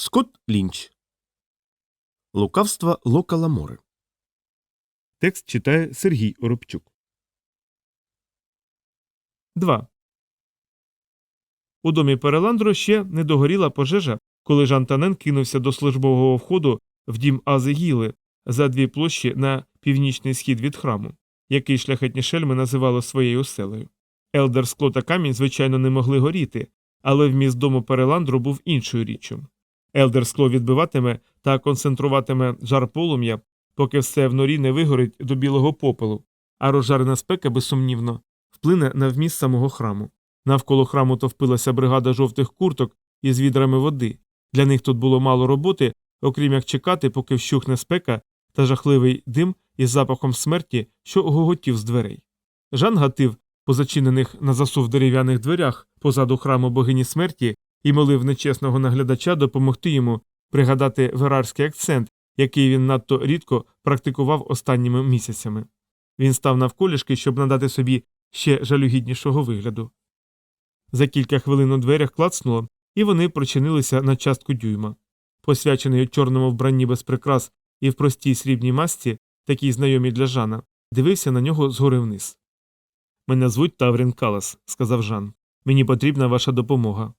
Скотт Лінч. Лукавства Лока Ламори. Текст читає Сергій Оробчук. 2. У домі Переландро ще не догоріла пожежа, коли Жан Танен кинувся до службового входу в дім Ази Гіли за дві площі на північний схід від храму, який шляхетні шельми називали своєю оселею. Елдер скло та камінь, звичайно, не могли горіти, але вміст дому Переландру був іншою річчю. Елдер скло відбиватиме та концентруватиме жар полум'я, поки все в норі не вигорить до білого попелу, а розжарена спека, безсумнівно, вплине на вміст самого храму. Навколо храму товпилася бригада жовтих курток із відрами води. Для них тут було мало роботи, окрім як чекати, поки вщухне спека та жахливий дим із запахом смерті, що гоготів з дверей. Жан гатив по зачинених на засув дерев'яних дверях позаду храму богині смерті і молив нечесного наглядача допомогти йому пригадати верарський акцент, який він надто рідко практикував останніми місяцями. Він став навколішки, щоб надати собі ще жалюгіднішого вигляду. За кілька хвилин у дверях клацнуло, і вони прочинилися на частку дюйма. Посвячений у чорному вбранні без прикрас і в простій срібній масці, такій знайомій для Жана, дивився на нього згори вниз. Мене звуть Таврін Калас, сказав Жан. Мені потрібна ваша допомога.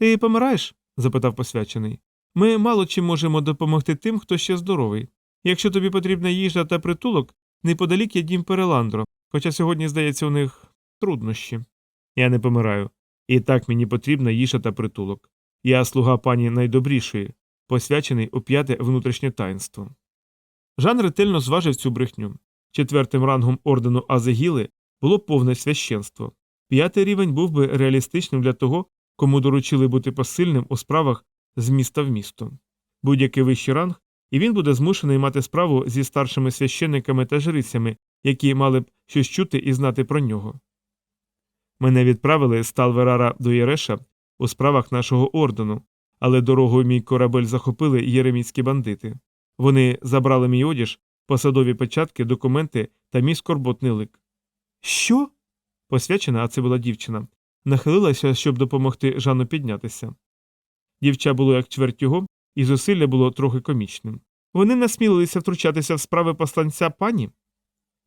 Ти помираєш? запитав посвячений. Ми мало чим можемо допомогти тим, хто ще здоровий. Якщо тобі потрібна їжа та притулок, неподалік є дім Переландро, хоча сьогодні, здається, у них труднощі. Я не помираю. І так мені потрібна їжа та притулок. Я слуга пані найдобрішої, посвячений у п'яте внутрішнє таїнство. Жан ретельно зважив цю брехню. Четвертим рангом ордену Азегіли було повне священство. П'ятий рівень був би реалістичним для того, кому доручили бути посильним у справах з міста в місто. Будь-який вищий ранг, і він буде змушений мати справу зі старшими священниками та жрицями, які мали б щось чути і знати про нього. Мене відправили з Талверара до Єреша у справах нашого ордену, але дорогою мій корабель захопили єреміцькі бандити. Вони забрали мій одіж, посадові печатки, документи та мій скорботний лик. Що? Посвячена, а це була дівчина, нахилилася, щоб допомогти Жану піднятися. Дівча було як чверть його, і зусилля було трохи комічним. Вони насмілилися втручатися в справи посланця пані.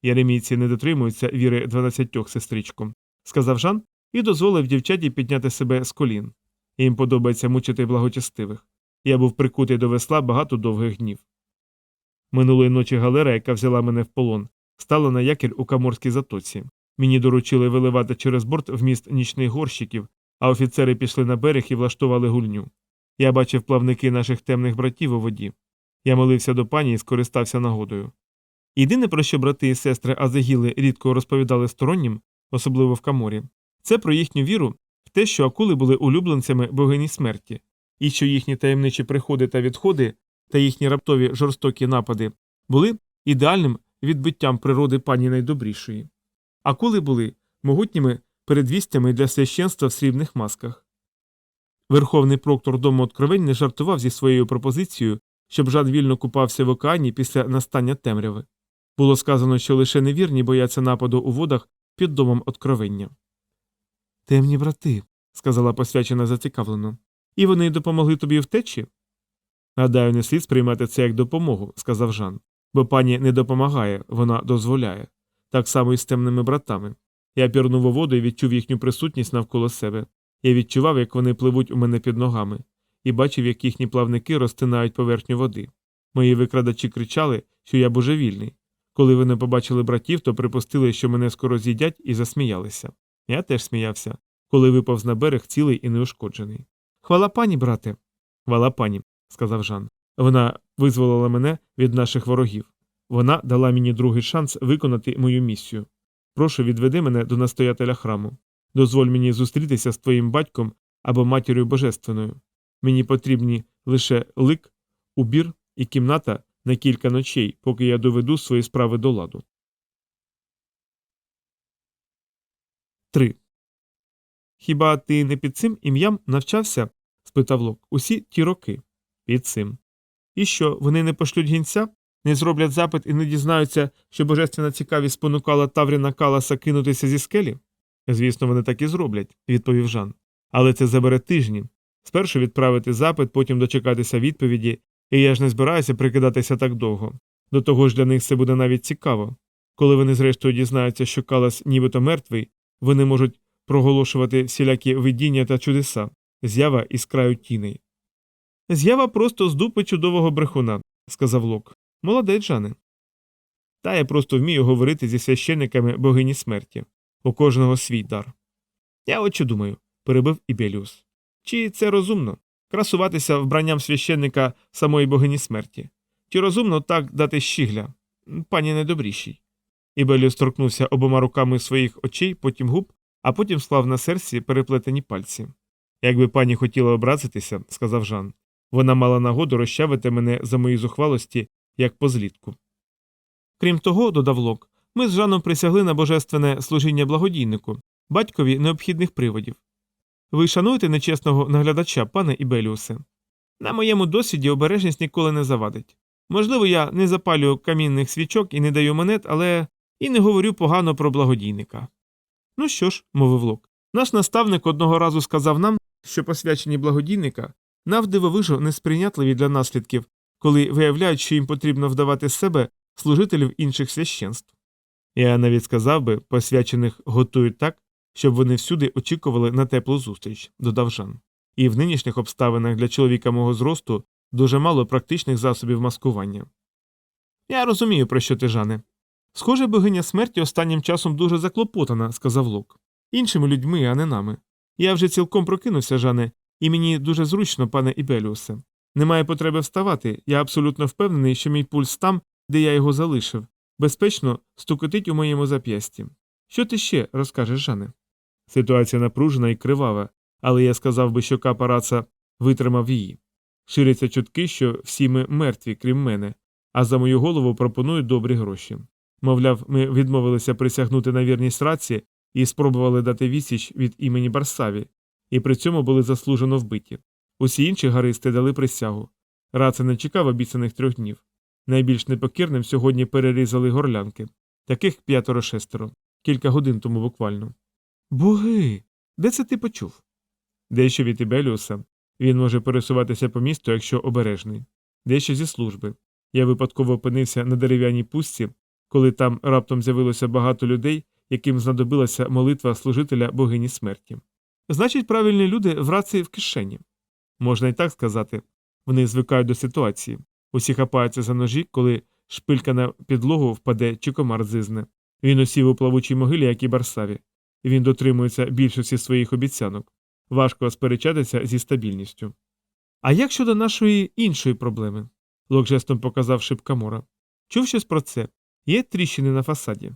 Єремійці не дотримуються віри дванадцятьох сестричком, сказав Жан і дозволив дівчаті підняти себе з колін. Їм подобається мучити благочестивих. Я був прикутий до весла багато довгих днів. Минулої ночі галера, яка взяла мене в полон, стала на якір у Каморській затоці. Мені доручили виливати через борт вміст нічних горщиків, а офіцери пішли на берег і влаштували гульню. Я бачив плавники наших темних братів у воді. Я молився до пані і скористався нагодою. Єдине, про що брати і сестри Азегіли рідко розповідали стороннім, особливо в Каморі, це про їхню віру в те, що акули були улюбленцями богині смерті, і що їхні таємничі приходи та відходи та їхні раптові жорстокі напади були ідеальним відбиттям природи пані найдобрішої. Акули були могутніми передвістями для священства в срібних масках. Верховний проктор дому откровень не жартував зі своєю пропозицією, щоб Жан вільно купався в океані після настання темряви. Було сказано, що лише невірні бояться нападу у водах під домом откровення. Темні брати, сказала посвячена зацікавлено. І вони допомогли тобі втечі? Гадаю, не слід сприймати це як допомогу, сказав Жан. Бо пані не допомагає, вона дозволяє. Так само і з темними братами. Я пірнув у воду і відчув їхню присутність навколо себе. Я відчував, як вони пливуть у мене під ногами, і бачив, як їхні плавники розтинають поверхню води. Мої викрадачі кричали, що я божевільний. Коли вони побачили братів, то припустили, що мене скоро з'їдять, і засміялися. Я теж сміявся, коли виповз на берег цілий і неушкоджений. Хвала пані, брате. Хвала пані, сказав Жан. Вона визволила мене від наших ворогів. Вона дала мені другий шанс виконати мою місію. Прошу, відведи мене до настоятеля храму. Дозволь мені зустрітися з твоїм батьком або матір'ю божественною. Мені потрібні лише лик, убір і кімната на кілька ночей, поки я доведу свої справи до ладу. 3. Хіба ти не під цим ім'ям навчався? спитав Лок. Усі ті роки. Під цим. І що, вони не пошлють гінця? Не зроблять запит і не дізнаються, що божественна цікавість спонукала Тавріна Каласа кинутися зі скелі? Звісно, вони так і зроблять, відповів Жан. Але це забере тижні. Спершу відправити запит, потім дочекатися відповіді, і я ж не збираюся прикидатися так довго. До того ж для них це буде навіть цікаво. Коли вони зрештою дізнаються, що Калас нібито мертвий, вони можуть проголошувати всілякі видіння та чудеса, з'ява із краю тіней. З'ява просто з дупи чудового брехуна, сказав Лок. Молодець, Жане. Та я просто вмію говорити зі священниками богині смерті. У кожного свій дар. Я от думаю, перебив Ібеліус. Чи це розумно красуватися вбранням священника самої богині смерті? Чи розумно так дати щігля? Пані недобрішій. Ібеліус торкнувся обома руками своїх очей, потім губ, а потім склав на серці переплетені пальці. Якби пані хотіла образитися, сказав Жан, вона мала нагоду розчавити мене за мої зухвалості, як по злітку. Крім того, додав Лок, ми з Жаном присягли на божественне служіння благодійнику, батькові необхідних приводів. Ви шануєте нечесного наглядача, пане Ібеліусе? На моєму досвіді обережність ніколи не завадить. Можливо, я не запалюю камінних свічок і не даю монет, але і не говорю погано про благодійника. Ну що ж, мовив Лок, наш наставник одного разу сказав нам, що посвячені благодійника навдивовижу несприйнятливі для наслідків, коли виявляють, що їм потрібно вдавати себе служителів інших священств. Я навіть сказав би, посвячених готують так, щоб вони всюди очікували на теплу зустріч, додав Жан. І в нинішніх обставинах для чоловіка мого зросту дуже мало практичних засобів маскування. Я розумію, про що ти, Жане. Схоже, богиня смерті останнім часом дуже заклопотана, сказав Лок. Іншими людьми, а не нами. Я вже цілком прокинувся, Жане, і мені дуже зручно, пане Ібеліусе. Немає потреби вставати, я абсолютно впевнений, що мій пульс там, де я його залишив, безпечно стукотить у моєму зап'ясті. Що ти ще розкажеш, Жане? Ситуація напружена і кривава, але я сказав би, що капараца витримав її. Ширяться чутки, що всі ми мертві, крім мене, а за мою голову пропонують добрі гроші. Мовляв, ми відмовилися присягнути на вірність раці і спробували дати відсіч від імені Барсаві, і при цьому були заслужено вбиті. Усі інші гаристи дали присягу. Раца не чекав обіцяних трьох днів. Найбільш непокірним сьогодні перерізали горлянки, таких п'ятеро шестеро, кілька годин тому буквально. Боги. Де це ти почув? Дещо від Ібеліуса. Він може пересуватися по місту, якщо обережний, дещо зі служби. Я випадково опинився на дерев'яній пустці, коли там раптом з'явилося багато людей, яким знадобилася молитва служителя богині смерті. Значить, правильні люди в раці в кишені. Можна і так сказати. Вони звикають до ситуації. Усі хапаються за ножі, коли шпилька на підлогу впаде чи комар зизне. Він усів у плавучій могилі, як і Барсаві. Він дотримується більшості своїх обіцянок. Важко сперечатися зі стабільністю. А як щодо нашої іншої проблеми? Лок жестом показав Шипкамора. Чув щось про це? Є тріщини на фасаді?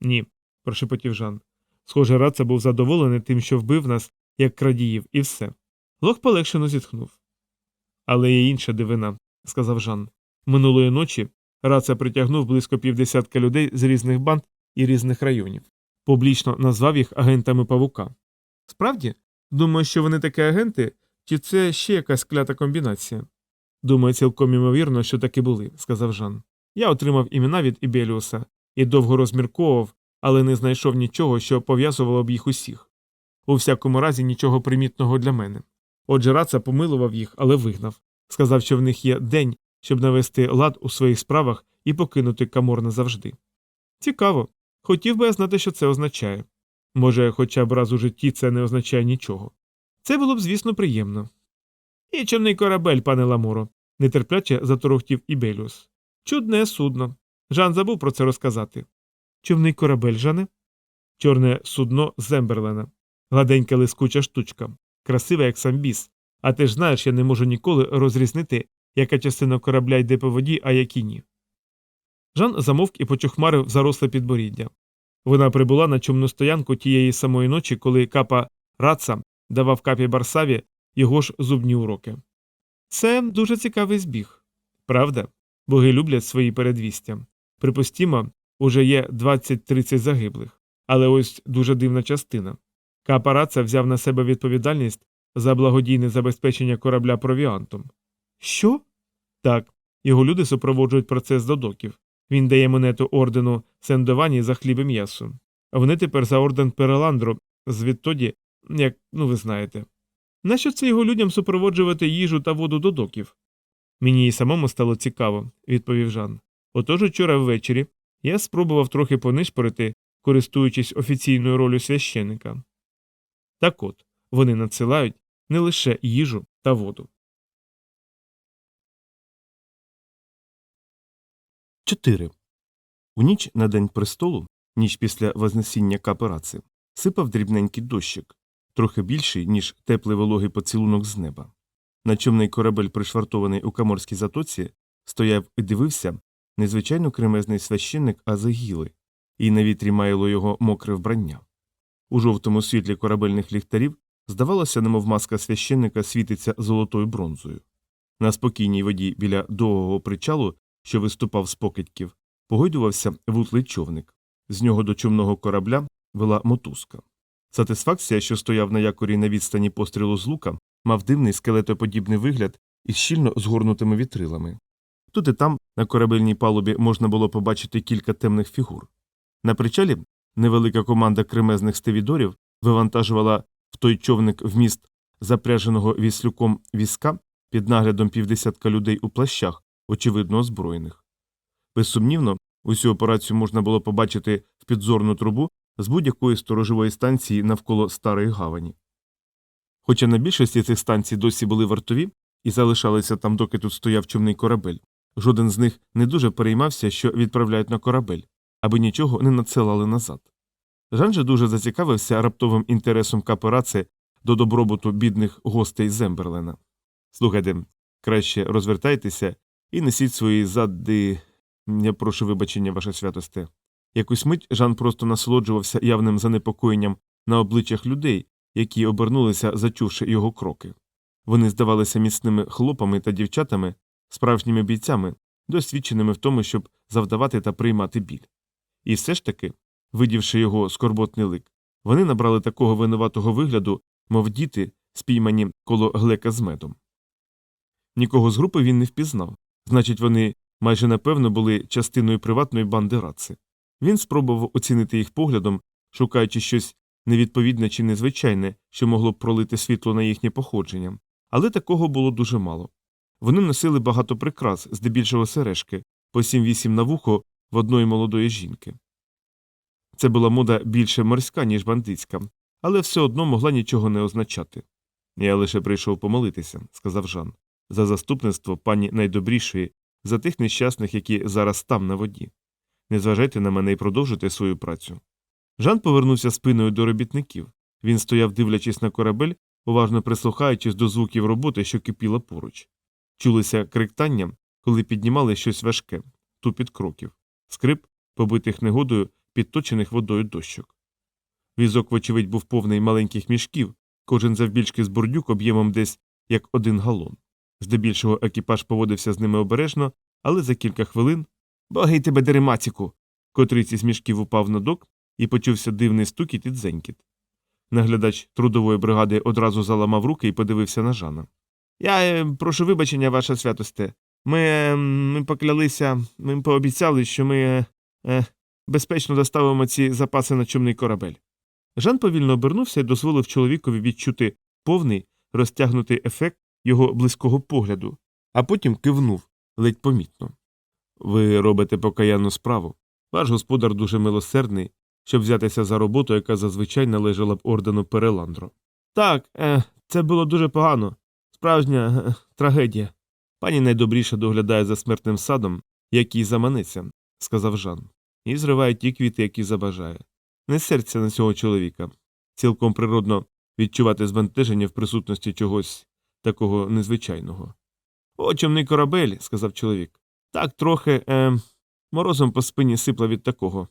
Ні, прошепотів Жан. Схоже, Раца був задоволений тим, що вбив нас, як крадіїв, і все. Лок полегшено зітхнув. Але є інша дивина, сказав Жан. Минулої ночі Раца притягнув близько півдесятка людей з різних банд і різних районів. Публічно назвав їх агентами павука. Справді, думаю, що вони такі агенти, чи це ще якась клята комбінація? Думаю, цілком імовірно, що таки були, сказав Жан. Я отримав імена від Ібеліуса і довго розмірковував, але не знайшов нічого, що пов'язувало б їх усіх. У всякому разі, нічого примітного для мене. Отже, Раца помилував їх, але вигнав. Сказав, що в них є день, щоб навести лад у своїх справах і покинути камор назавжди. Цікаво. Хотів би я знати, що це означає. Може, хоча б раз у житті це не означає нічого. Це було б, звісно, приємно. І човний корабель, пане Ламоро, нетерпляче заторохтів Ібеліус. Чудне судно. Жан забув про це розказати. Човний корабель, Жане? Чорне судно Земберлена. Гладенька лискуча штучка, красива, як сам біс. А ти ж знаєш, я не можу ніколи розрізнити, яка частина корабля йде по воді, а які ні. Жан замовк і почухмарив заросле підборіддя. Вона прибула на чумну стоянку тієї самої ночі, коли капа Раца давав капі Барсаві його ж зубні уроки. Це дуже цікавий збіг. Правда? Боги люблять свої передвістя. Припустімо, уже є 20-30 загиблих, але ось дуже дивна частина. Капа Раца взяв на себе відповідальність за благодійне забезпечення корабля провіантом. Що? Так, його люди супроводжують процес до доків. Він дає монету ордену Сендовані за хліб і м'ясо. Вони тепер за орден Переландру, звідтоді, як, ну ви знаєте. Нащо це його людям супроводжувати їжу та воду до доків? Мені і самому стало цікаво, відповів Жан. Отож учора ввечері я спробував трохи понишпорити, користуючись офіційною ролью священника. Так от, вони надсилають не лише їжу та воду. 4. У ніч на день престолу, ніч після вознесіння капераци, сипав дрібненький дощик, трохи більший, ніж теплий вологий поцілунок з неба. На човний корабель, пришвартований у Каморській затоці, стояв і дивився незвичайно кремезний священник Азегіли, і на вітрі маяло його мокре вбрання. У жовтому світлі корабельних ліхтарів здавалося, немов маска священника світиться золотою бронзою. На спокійній воді біля довгого причалу, що виступав з покидьків, погойдувався вутлий човник. З нього до човного корабля вела мотузка. Сатисфакція, що стояв на якорі на відстані пострілу з лука, мав дивний скелетоподібний вигляд із щільно згорнутими вітрилами. Тут і там, на корабельній палубі, можна було побачити кілька темних фігур. На причалі невелика команда кремезних стевідорів вивантажувала в той човник вміст запряженого віслюком візка під наглядом півдесятка людей у плащах, очевидно озброєних. Безсумнівно, усю операцію можна було побачити в підзорну трубу з будь-якої сторожової станції навколо старої гавані. Хоча на більшості цих станцій досі були вартові і залишалися там, доки тут стояв човний корабель, жоден з них не дуже переймався, що відправляють на корабель, аби нічого не надсилали назад. Жан же дуже зацікавився раптовим інтересом капераци до добробуту бідних гостей Земберлена. Слухайте, краще розвертайтеся і несіть свої задди. Я прошу вибачення, ваша святосте. Якусь мить Жан просто насолоджувався явним занепокоєнням на обличчях людей, які обернулися, зачувши його кроки. Вони здавалися міцними хлопами та дівчатами, справжніми бійцями, досвідченими в тому, щоб завдавати та приймати біль. І все ж таки, видівши його скорботний лик, вони набрали такого винуватого вигляду, мов діти, спіймані коло глека з медом. Нікого з групи він не впізнав, значить, вони майже напевно були частиною приватної банди раци. Він спробував оцінити їх поглядом, шукаючи щось невідповідне чи незвичайне, що могло б пролити світло на їхнє походження, але такого було дуже мало. Вони носили багато прикрас, здебільшого сережки, по 7-8 на вухо в одної молодої жінки. Це була мода більше морська, ніж бандитська, але все одно могла нічого не означати. Я лише прийшов помолитися, сказав Жан, за заступництво пані найдобрішої, за тих нещасних, які зараз там на воді. Не зважайте на мене і продовжуйте свою працю. Жан повернувся спиною до робітників. Він стояв, дивлячись на корабель, уважно прислухаючись до звуків роботи, що кипіла поруч. Чулися криктання, коли піднімали щось важке, тупіт кроків, скрип, побитих негодою, підточених водою дощок. Візок, вочевидь, був повний маленьких мішків, кожен завбільшки з бурдюк об'ємом десь як один галон. Здебільшого екіпаж поводився з ними обережно, але за кілька хвилин Богий тебе деремаціку. Котрийсь із мішків упав на док і почувся дивний стукіт і дзенькіт. Наглядач трудової бригади одразу заламав руки і подивився на Жана. Я е, прошу вибачення, ваша святосте. Ми, е, ми поклялися, ми пообіцяли, що ми е, е, безпечно доставимо ці запаси на човний корабель. Жан повільно обернувся і дозволив чоловікові відчути повний, розтягнутий ефект його близького погляду, а потім кивнув ледь помітно. Ви робите покаянну справу. Ваш господар дуже милосердний, щоб взятися за роботу, яка зазвичай належала б ордену Переландро. Так, е, це було дуже погано. Справжня е, трагедія. Пані найдобріше доглядає за смертним садом, який заманеться, сказав Жан, і зриває ті квіти, які забажає. Не серця на цього чоловіка. Цілком природно відчувати збентеження в присутності чогось такого незвичайного. О, чомний корабель, сказав чоловік. Так, трохи е, морозом по спині сипла від такого.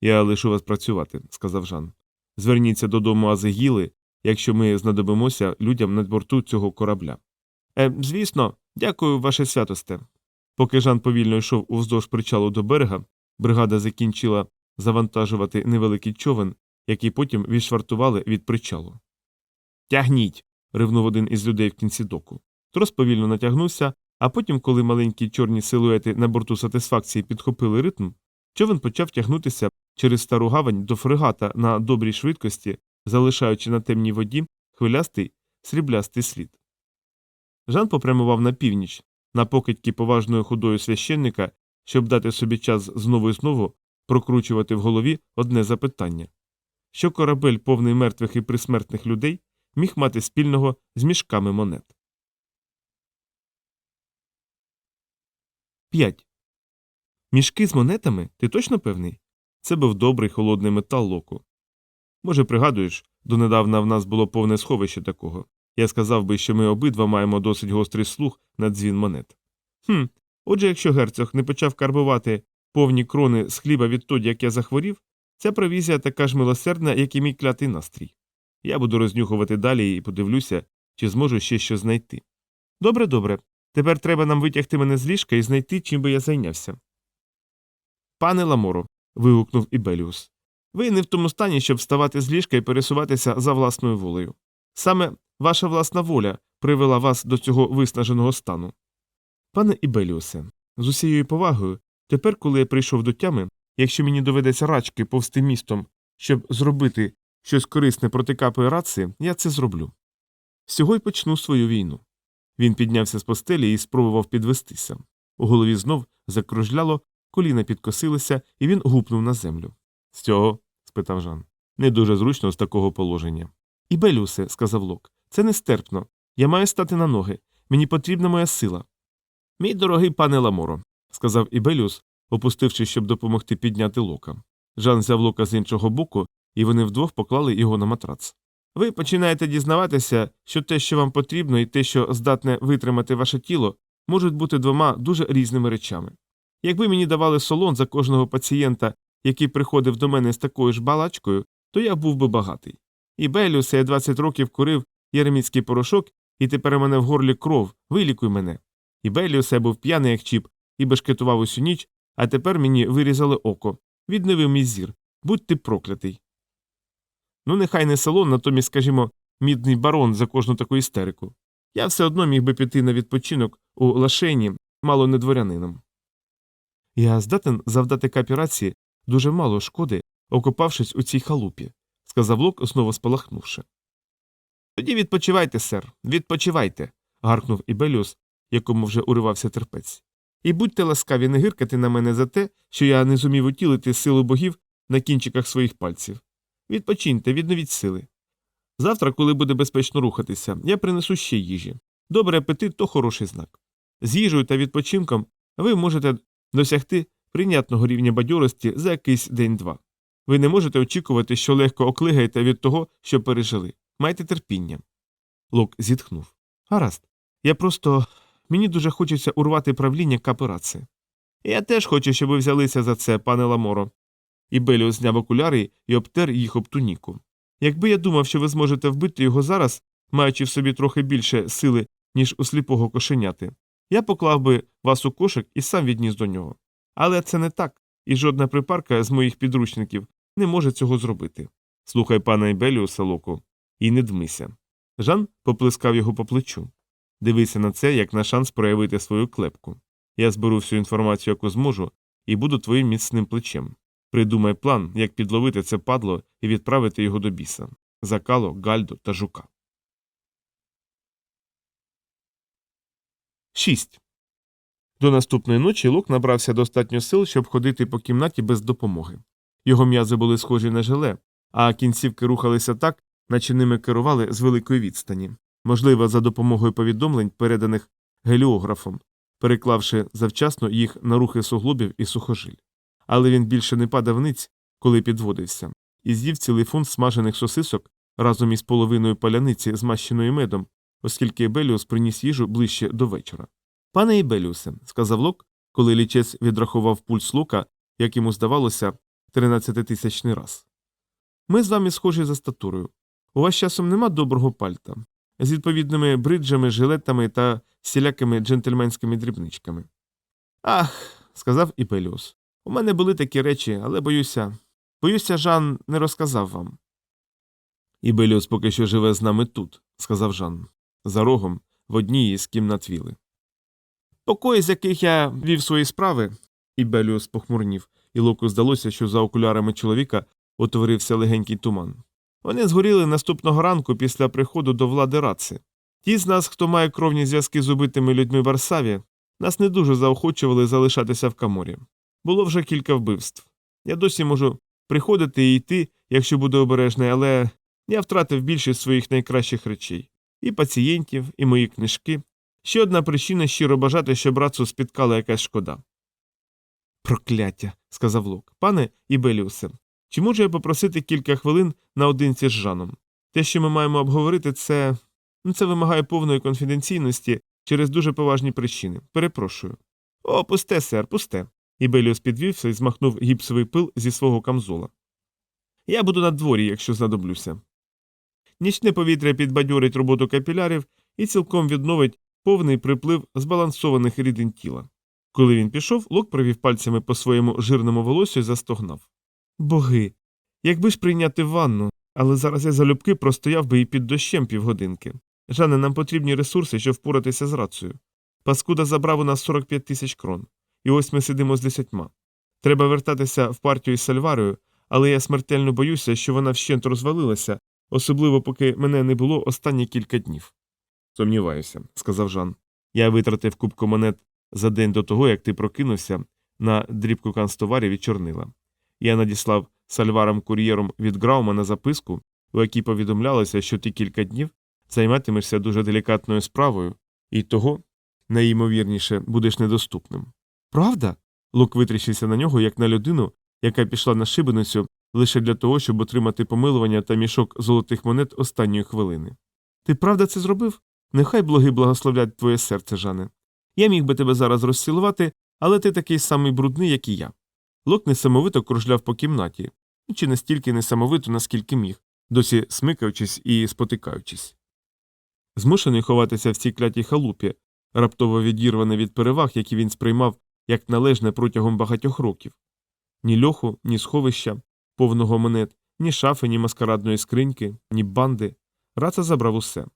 Я лишу вас працювати, сказав Жан. Зверніться додому Азегіли, якщо ми знадобимося людям над борту цього корабля. Е, звісно, дякую, ваше святосте. Поки Жан повільно йшов уздовж причалу до берега, бригада закінчила завантажувати невеликий човен, який потім відшвартували від причалу. Тягніть. ривнув один із людей в кінці доку. Трос повільно натягнувся, а потім, коли маленькі чорні силуети на борту сатисфакції підхопили ритм, човен почав тягнутися через стару гавань до фрегата на добрій швидкості, залишаючи на темній воді хвилястий сріблястий слід. Жан попрямував на північ, на покидьки поважною худою священника, щоб дати собі час знову і знову прокручувати в голові одне запитання що корабель, повний мертвих і присмертних людей, міг мати спільного з мішками монет. 5. Мішки з монетами? Ти точно певний? Це був добрий холодний метал локу. Може, пригадуєш, донедавна в нас було повне сховище такого. Я сказав би, що ми обидва маємо досить гострий слух на дзвін монет. Хм, отже, якщо герцог не почав карбувати повні крони з хліба відтоді, як я захворів, ця провізія така ж милосердна, як і мій клятий настрій. Я буду рознюхувати далі і подивлюся, чи зможу ще щось знайти. Добре, добре. Тепер треба нам витягти мене з ліжка і знайти, чим би я зайнявся. Пане Ламоро. вигукнув Ібеліус. Ви не в тому стані, щоб вставати з ліжка і пересуватися за власною волею. Саме ваша власна воля привела вас до цього виснаженого стану. Пане Ібеліусе, з усією повагою, тепер, коли я прийшов до тями, якщо мені доведеться рачки повсти містом, щоб зробити щось корисне проти капої раци, я це зроблю. Всього й почну свою війну. Він піднявся з постелі і спробував підвестися. У голові знов закружляло, коліна підкосилися, і він гупнув на землю. З цього? спитав Жан. Не дуже зручно з такого положення. Ібелюсе, сказав Лок, це нестерпно. Я маю стати на ноги. Мені потрібна моя сила. Мій дорогий пане Ламоро, сказав Ібеліус, опустившись, щоб допомогти підняти лока. Жан взяв лока з іншого боку, і вони вдвох поклали його на матрац. Ви починаєте дізнаватися, що те, що вам потрібно, і те, що здатне витримати ваше тіло, можуть бути двома дуже різними речами. Якби мені давали солон за кожного пацієнта, який приходив до мене з такою ж балачкою, то я був би багатий. І Белюсе я 20 років курив єреміцький порошок, і тепер у мене в горлі кров, вилікуй мене. І Белюсе я був п'яний, як чіп, і бешкетував усю ніч, а тепер мені вирізали око, відновив мій зір. Будь ти проклятий. Ну, нехай не салон, натомість, скажімо, мідний барон за кожну таку істерику. Я все одно міг би піти на відпочинок у лашені, мало не дворянином. Я здатен завдати капірації дуже мало шкоди, окопавшись у цій халупі, сказав Лок, знову спалахнувши. Тоді відпочивайте, сер, відпочивайте. гаркнув Ібеліус, якому вже уривався терпець. І будьте ласкаві не гиркати на мене за те, що я не зумів утілити силу богів на кінчиках своїх пальців. Відпочиньте, відновіть сили. Завтра, коли буде безпечно рухатися, я принесу ще їжі. Добрий апетит то хороший знак. З їжею та відпочинком ви можете досягти прийнятного рівня бадьорості за якийсь день-два. Ви не можете очікувати, що легко оклигаєте від того, що пережили. Майте терпіння. Лок зітхнув. Гаразд. Я просто. Мені дуже хочеться урвати правління капераци. Я теж хочу, щоб ви взялися за це, пане Ламоро. І Беліус зняв окуляри і обтер їх об туніку. Якби я думав, що ви зможете вбити його зараз, маючи в собі трохи більше сили, ніж у сліпого кошеняти, я поклав би вас у кошик і сам відніс до нього. Але це не так, і жодна припарка з моїх підручників не може цього зробити. Слухай пана Ібеліуса, Локу, і не дмися. Жан поплескав його по плечу. Дивися на це як на шанс проявити свою клепку. Я зберу всю інформацію, яку зможу, і буду твоїм міцним плечем. Придумай план, як підловити це падло і відправити його до біса Закало, Гальдо та Жука. 6. До наступної ночі Лук набрався достатньо сил, щоб ходити по кімнаті без допомоги. Його м'язи були схожі на желе, а кінцівки рухалися так, наче ними керували з великої відстані, можливо, за допомогою повідомлень, переданих геліографом, переклавши завчасно їх на рухи суглобів і сухожиль. Але він більше не падав ниць, коли підводився, і з'їв цілий фунт смажених сосисок разом із половиною паляниці, змащеною медом, оскільки Ебеліус приніс їжу ближче до вечора. Пане Ібеліусе, сказав Лок, коли лічець відрахував пульс Лука, як йому здавалося, тринадцятитисячний раз. Ми з вами схожі за статурою. У вас часом нема доброго пальта, з відповідними бриджами, жилетами та всілякими джентльменськими дрібничками. Ах, сказав Іпеліус. У мене були такі речі, але боюся. Боюся, Жан не розказав вам. Ібеліус поки що живе з нами тут, сказав Жан, за рогом в одній із кімнат віли. Покої, з яких я вів свої справи, Ібеліус похмурнів, і Локу здалося, що за окулярами чоловіка утворився легенький туман. Вони згоріли наступного ранку після приходу до влади раци. Ті з нас, хто має кровні зв'язки з убитими людьми в Варсаві, нас не дуже заохочували залишатися в каморі. Було вже кілька вбивств. Я досі можу приходити і йти, якщо буду обережний, але я втратив більшість своїх найкращих речей і пацієнтів, і мої книжки. Ще одна причина щиро бажати, щоб рацу спіткала якась шкода. Прокляття, сказав Лук. Пане Ібеліусе, чи можу я попросити кілька хвилин наодинці з Жаном? Те, що ми маємо обговорити, це. Ну, це вимагає повної конфіденційності через дуже поважні причини. Перепрошую. О, пусте, сер, пусте. Ібеліус підвівся і змахнув гіпсовий пил зі свого камзола. Я буду на дворі, якщо знадоблюся. Нічне повітря підбадьорить роботу капілярів і цілком відновить повний приплив збалансованих рідин тіла. Коли він пішов, Лок провів пальцями по своєму жирному волосю і застогнав. Боги, якби ж прийняти ванну, але зараз я залюбки простояв би і під дощем півгодинки. Жане, нам потрібні ресурси, щоб впоратися з рацею. Паскуда забрав у нас 45 тисяч крон, і ось ми сидимо з десятьма. Треба вертатися в партію із Сальварою, але я смертельно боюся, що вона вщент розвалилася, особливо поки мене не було останні кілька днів. Сумніваюся, сказав Жан. Я витратив кубку монет за день до того, як ти прокинувся на дрібку канцтоварів і чорнила. Я надіслав сальварам кур'єром від Граумана записку, у якій повідомлялося, що ти кілька днів займатимешся дуже делікатною справою, і того, найімовірніше, будеш недоступним. Правда? Лук витріщився на нього, як на людину, яка пішла на шибеницю лише для того, щоб отримати помилування та мішок золотих монет останньої хвилини. Ти правда це зробив? Нехай благи благословлять твоє серце, Жане. Я міг би тебе зараз розцілувати, але ти такий самий брудний, як і я. Лок несамовито кружляв по кімнаті, чи настільки несамовито, наскільки міг, досі смикаючись і спотикаючись. Змушений ховатися в цій клятій халупі, раптово відірваний від переваг, які він сприймав як належне протягом багатьох років. Ні льоху, ні сховища, повного монет, ні шафи, ні маскарадної скриньки, ні банди. Раца забрав усе.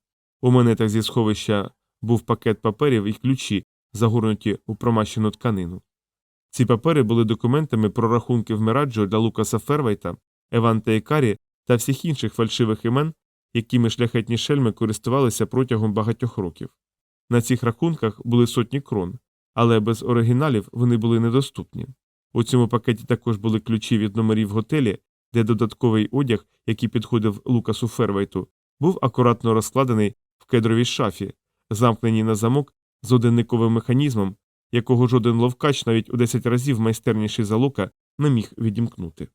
У монетах зі сховища був пакет паперів і ключі, загорнуті у промащену тканину. Ці папери були документами про рахунки в Мираджо для Лукаса Фервейта, Еванта Ікарі та всіх інших фальшивих імен, якими шляхетні шельми користувалися протягом багатьох років. На цих рахунках були сотні крон, але без оригіналів вони були недоступні. У цьому пакеті також були ключі від номерів готелі, де додатковий одяг, який підходив Лукасу Фервейту, був акуратно розкладений в кедровій шафі, замкненій на замок з одинниковим механізмом, якого жоден ловкач навіть у 10 разів майстерніший за лука не міг відімкнути.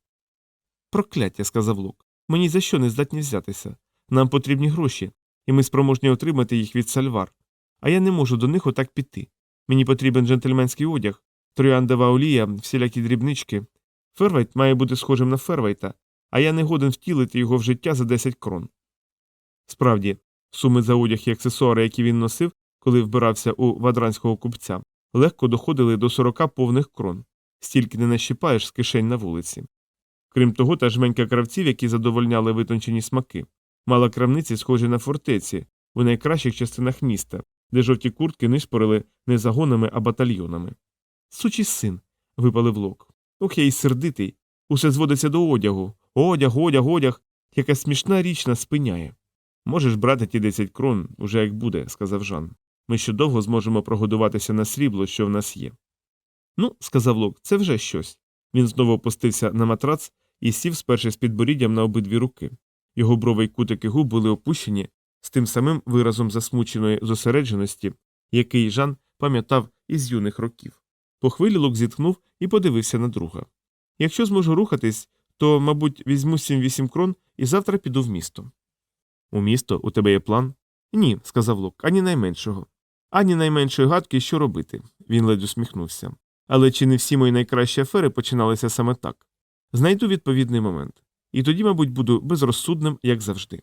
Прокляття, сказав Лук. Мені за що не здатні взятися? Нам потрібні гроші, і ми спроможні отримати їх від сальвар. А я не можу до них отак піти. Мені потрібен джентльменський одяг, трояндова олія, всілякі дрібнички. Фервейт має бути схожим на Фервейта, а я не годен втілити його в життя за 10 крон. Справді, суми за одяг і аксесуари, які він носив, коли вбирався у вадранського купця, легко доходили до 40 повних крон, стільки не нащипаєш з кишень на вулиці. Крім того, та жменька кравців, які задовольняли витончені смаки, мала крамниці, схожі на фортеці, у найкращих частинах міста, де жовті куртки нишпорили не загонами, а батальйонами. Сучий син. випалив лок. Ох, я й сердитий. Усе зводиться до одягу. Одяг, одяг, одяг. Яка смішна річ нас спиняє. Можеш брати ті 10 крон, уже як буде, сказав Жан. Ми ще довго зможемо прогодуватися на срібло, що в нас є. Ну, сказав Лок, це вже щось. Він знову опустився на матрац і сів, сперши з підборіддям на обидві руки. Його брови й кутики губ були опущені з тим самим виразом засмученої зосередженості, який Жан пам'ятав із юних років. По хвилі Лук зітхнув і подивився на друга. Якщо зможу рухатись, то, мабуть, візьму 7-8 крон і завтра піду в місто. У місто у тебе є план? Ні, сказав Лук, ані найменшого. Ані найменшої гадки, що робити. Він ледь усміхнувся. Але чи не всі мої найкращі афери починалися саме так? Знайду відповідний момент. І тоді, мабуть, буду безрозсудним, як завжди.